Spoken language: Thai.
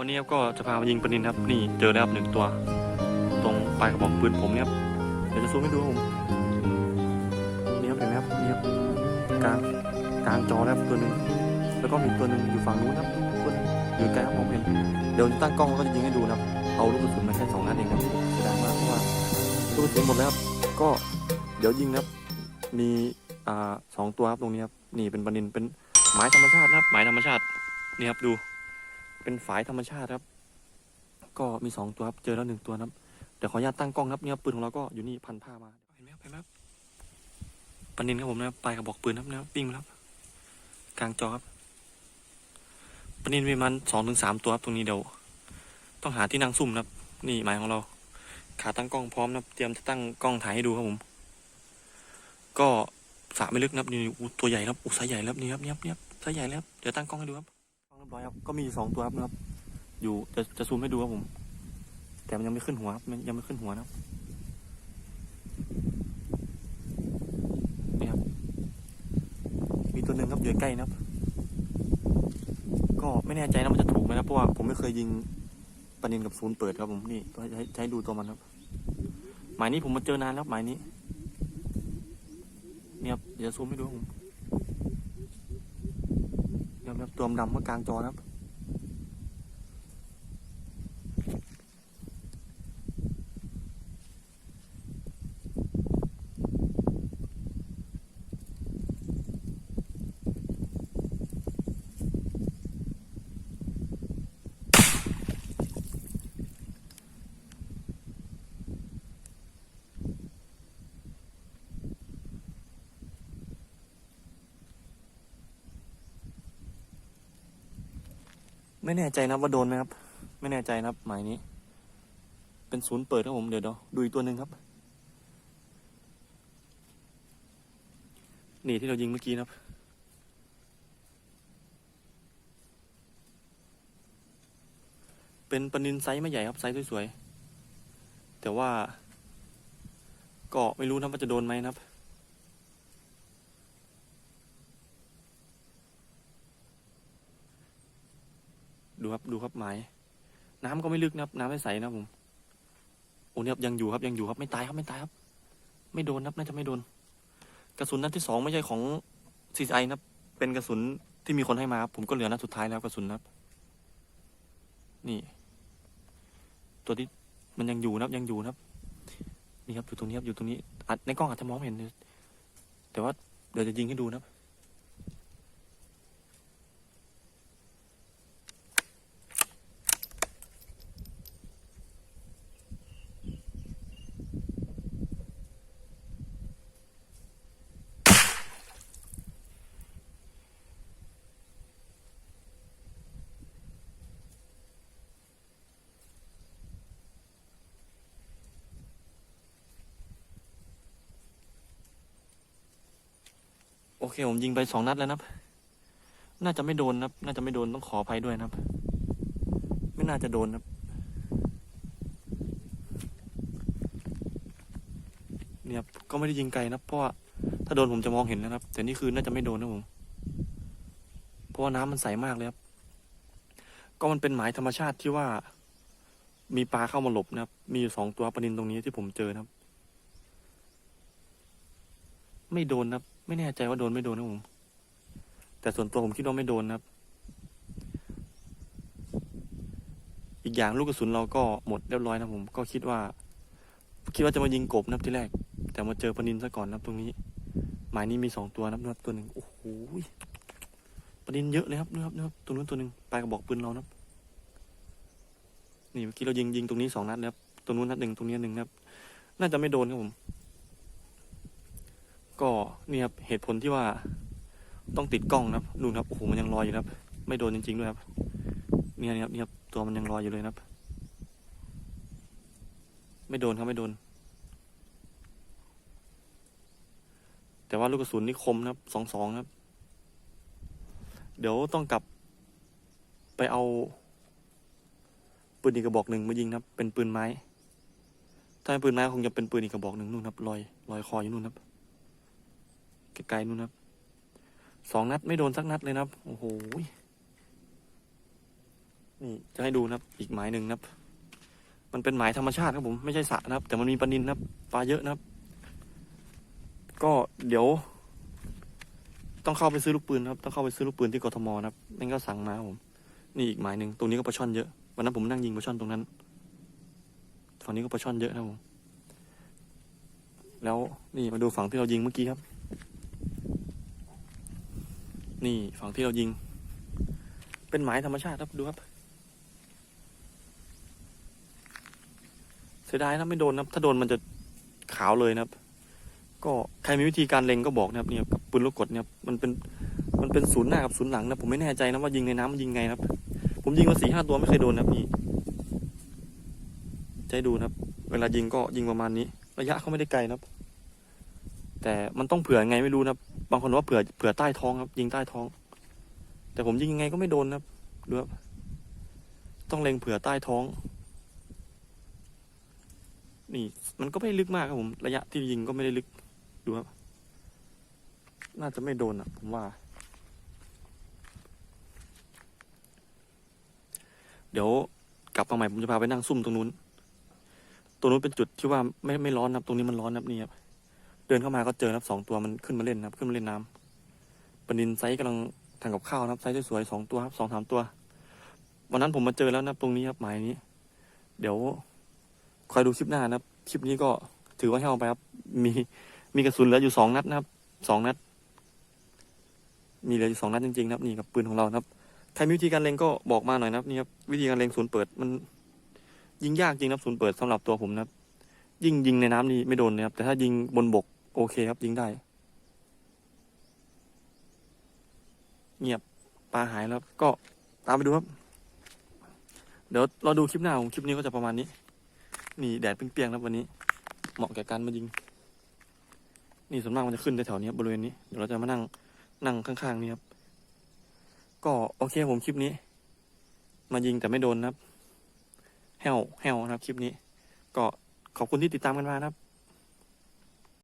วันนี้ครับก็จะพามายิงปลานินครับ นี่เจอแล้วครับหนึ่งตัว ตรงปลายกระบอกปืนผมเนี่ยครับเดี๋ยวจะซูมให้ดูครับผมนี่ครับเห็นไหมครับนี่ครับกลางกลางจอแล้วครับตัวหนึ่งแล้วก็มีตัวหนึ่งอยู่ฝั่งนู้นครับตัวนึงอยู่ไกลครับผมเห็นเดี๋ยวตั้งกล้องก็จะยิงให้ดูนะครับเอาลูกกระสุนมาแค่สองนัดเองครับเสียดายมากเพราะว่าลูกกระสุนหมดแล้วครับก็เดี๋ยวยิงนะครับมีอ่าสองตัวครับตรงนี้ครับนี่เป็นปลานินเป็นหมายธรรมชาตินะครับหมายธรรมชาตินี่ครับดู เป็นฝายธรรมชาติครับ ก็มีสองตัวครับเจอแล้วหนึ่งตัวนะครับเดี๋ยวขออนุญาตตั้งกล้องครับเนี่ยครับปืนของเราก็อยู่นี่พันผ้ามาเห็นไหมครับเห็นไหมครับปันนินครับผมนะครับปลายกระบอกปืนครับนะครับปิ้งมาแล้วครับ กลางจอครับปันนินมีมันสองถึงสามตัวครับตรงนี้เดี๋ยวต้องหาที่นั่งซุ่มนะครับ นี่หมายของเรา ขาตั้งกล้องพร้อมนะครับเตรียมจะตั้งกล้องถ่ายให้ดูครับผม ก็สระไม่ลึกนะครับนี่อู้ตัวใหญ่ครับอู้ไซส์ใหญ่แล้วนี่ครับนี่ครับนี่ครับไซส์ใหญ่แล้วครับเดี๋ยวตั้งกล้องให้ดูครับเรีย บร้อยครับก็มีสองตัวครับนะครับ อยู่จะจะซูมให้ดูครับผม แต่มันยังไม่ขึ้นหัวครับมันยังไม่ขึ้นหัวนะครับนี่ครับ มีตัวหนึ่งครับอยู่ใกล้นะครับ ก็ไม่แน่ใจนะมันจะถูกไหมนะเพราะว่าผมไม่เคยยิงปลานินกับศูนย์เปิดครับผมนี่ใช้ใช้ดูตัวมันครับ หมายนี้ผมมาเจอนานแล้วหมายนี้ เนี่ยครับเดี๋ยวซูมให้ดูครับผม เนี่ยครับตัวดำเมื่อกลางจอนะครับ ไม่แน่ใจนะว่าโดนไหมครับ ไม่แน่ใจนะครับหมายนี้ เป็นศูนย์เปิดครับผมเดี๋ยวเดี๋ยวดูอีกตัวหนึ่งครับ นี่ที่เรายิงเมื่อกี้นะครับเป็นปนินไซส์ไม่ใหญ่ครับไซส์สวยๆ แต่ว่า ก็ไม่รู้นะว่าจะโดนไหมนะครับ ดูครับ ดูครับหมาย น้ำก็ไม่ลึกนะครับ น้ำไม่ใสนะผมโอ้เนี่ยครับยังอยู่ครับยังอยู่ครับไม่ตายครับไม่ตายครับ ไม่โดนครับน่าจะไม่โดน กระสุนนัดที่สองไม่ใช่ของซีไอนะครับ เป็นกระสุนที่มีคนให้มาครับผมก็เหลือนัดสุดท้ายแล้วกระสุนนะครับ นี่ ตัวที่มันยังอยู่นะครับยังอยู่นะครับ นี่ครับอยู่ตรงนี้ครับอยู่ตรงนี้อัดในกล้องอาจจะมองไม่เห็น แต่ว่าเดี๋ยวจะยิงให้ดูนะครับ เคผมยิงไปสองนัดแล้วนะครับ น่าจะไม่โดนนะครับ น่าจะไม่โดนต้องขออภัยด้วยนะครับ ไม่น่าจะโดนนะครับ เนี่ยก็ไม่ได้ยิงไกลนะเพราะว่าถ้าโดนผมจะมองเห็นนะครับ แต่นี่คือน่าจะไม่โดนนะผมเพราะว่าน้ำมันใสมากเลยครับ ก็มันเป็นหมายธรรมชาติที่ว่า มีปลาเข้ามาหลบนะครับ มีอยู่สองตัวปลานินตรงนี้ที่ผมเจอนะครับ ไม่โดนครับ ไม่แน่ใจว่าโดนไม่โดนนะผม แต่ส่วนตัวผมคิดว่าไม่โดนครับ อีกอย่างลูกกระสุนเราก็หมดเรียบร้อยนะผม ก็คิดว่า คิดว่าจะมายิงกบนะที่แรก แต่มาเจอปนินซะก่อนนะตรงนี้ หมายนี้มีสองตัวนะครับนะครับตัวหนึ่งโอ้โหปนินเยอะเลยครับนะครับนะครับตัวนู้นตัวหนึ่งปลายกระบอกปืนเรานะครับนี่เมื่อกี้เรายิงยิงตรงนี้สองนัดนะครับตัวนู้นนัดหนึ่งตรงนี้หนึ่งนะครับ น่าจะไม่โดนครับผม ก็นี่ครับเหตุผลที่ว่าต้องติดกล้องนะครับดูนะครับโอ้โหมันยังลอยอยู่นะครับไม่โดนจริงๆด้วยครับเนี่ยนี่ครับนี่ครับตัวมันยังลอยอยู่เลยนะครับ ไม่โดนครับไม่โดน แต่ว่าลูกกระสุนนี่คมนะครับสองสองครับ เดี๋ยวต้องกลับ ไปเอา ปืนอีกกระบอกหนึ่งมายิงนะครับ เป็นปืนไม้ ถ้าเป็นปืนไม้คงจะเป็นปืนอีกกระบอกหนึ่งนู่นครับลอยลอยคออยู่นู่นครับ ไกลๆนู่นครับสองนัดไม่โดนสักนัดเลยนะครับ โอ้โห นี่จะให้ดูนะครับ อีกหมายหนึ่งนะครับ มันเป็นหมายธรรมชาติครับผม ไม่ใช่สระนะครับ แต่มันมีปลานินนะครับ ปลาเยอะนะครับ ก็เดี๋ยว ต้องเข้าไปซื้อลูกปืนครับ ต้องเข้าไปซื้อลูกปืนที่กทมนะครับนั่นก็สั่งมาผม นี่อีกหมายหนึ่งตรงนี้ก็ปลาช่อนเยอะ วันนั้นผมนั่งยิงปลาช่อนตรงนั้นฝั่งนี้ก็ปลาช่อนเยอะนะครับผม แล้วนี่มาดูฝั่งที่เรายิงเมื่อกี้ครับ นี่ฝั่งที่เรายิง เป็นหมายธรรมชาติครับดูครับ เสียดายนะไม่โดนนะถ้าโดนมันจะขาวเลยนะครับ ก็ใครมีวิธีการเล็งก็บอกนะครับเนี่ยกับปืนลูกกดเนี่ยมันเป็นมันเป็นศูนย์หน้ากับศูนย์หลังนะผมไม่แน่ใจนะว่ายิงในน้ำมันยิงไงนะครับ ผมยิงมาสี่ห้าตัวไม่เคยโดนนะครับนี่จะให้ดูนะครับ เวลายิงก็ยิงประมาณนี้ ระยะเขาไม่ได้ไกลนะครับ แต่มันต้องเผื่อไงไม่รู้นะครับ บางคนว่าเผื่อเผื่อใต้ท้องครับ ยิงใต้ท้อง แต่ผมยิงยังไงก็ไม่โดนครับดูครับต้องเล็งเผื่อใต้ท้อง นี่ มันก็ไม่ลึกมากครับผม ระยะที่ยิงก็ไม่ได้ลึกดูครับ น่าจะไม่โดนอะ ผมว่า เดี๋ยวกลับมาใหม่ผมจะพาไปนั่งซุ่มตรงนู้น ตรงนู้นเป็นจุดที่ว่าไม่ไม่ร้อนครับ ตรงนี้มันร้อนครับนี่ครับ เดินเข้ามาก็เจอครับสองตัวมันขึ้นมาเล่นครับ ขึ้นมาเล่นน้ำปนินไซส์กำลังทำกับข้าวนะครับไซส์สวยๆสองตัวครับสองสามตัว วันนั้นผมมาเจอแล้วนะครับตรงนี้ครับหมายนี้ เดี๋ยวคอยดูคลิปหน้านะครับคลิปนี้ก็ถือว่าแห้วไปครับ มีมีกระสุนเหลืออยู่สองนัดนะครับสองนัด มีเหลืออยู่สองนัดจริงๆนะครับนี่กับปืนของเรานะครับใครมีวิธีการเล็งก็บอกมาหน่อยนะครับนี่ครับวิธีการเล็งศูนย์เปิดมันยิงยากจริงนะครับศูนย์เปิดสำหรับตัวผมนะครับ ยิ่งยิงในน้ำนี่ไม่โดนนะครับแต่ถ้ายิงบนบก โอเคครับยิงได้ เงียบปลาหายแล้วก็ตามไปดูครับ เดี๋ยวเราดูคลิปหน้าของคลิปนี้ก็จะประมาณนี้ นี่แดดเปรี้ยงๆครับวันนี้ เหมาะแก่การมายิง นี่ส่วนมากมันจะขึ้นแถวๆนี้บริเวณนี้เดี๋ยวเราจะมานั่งนั่งข้างๆ นี่ครับ ก็โอเคผมคลิปนี้ มายิงแต่ไม่โดนนะครับแห้วแห้วนะครับคลิปนี้ ก็ขอบคุณที่ติดตามกันมานะครับ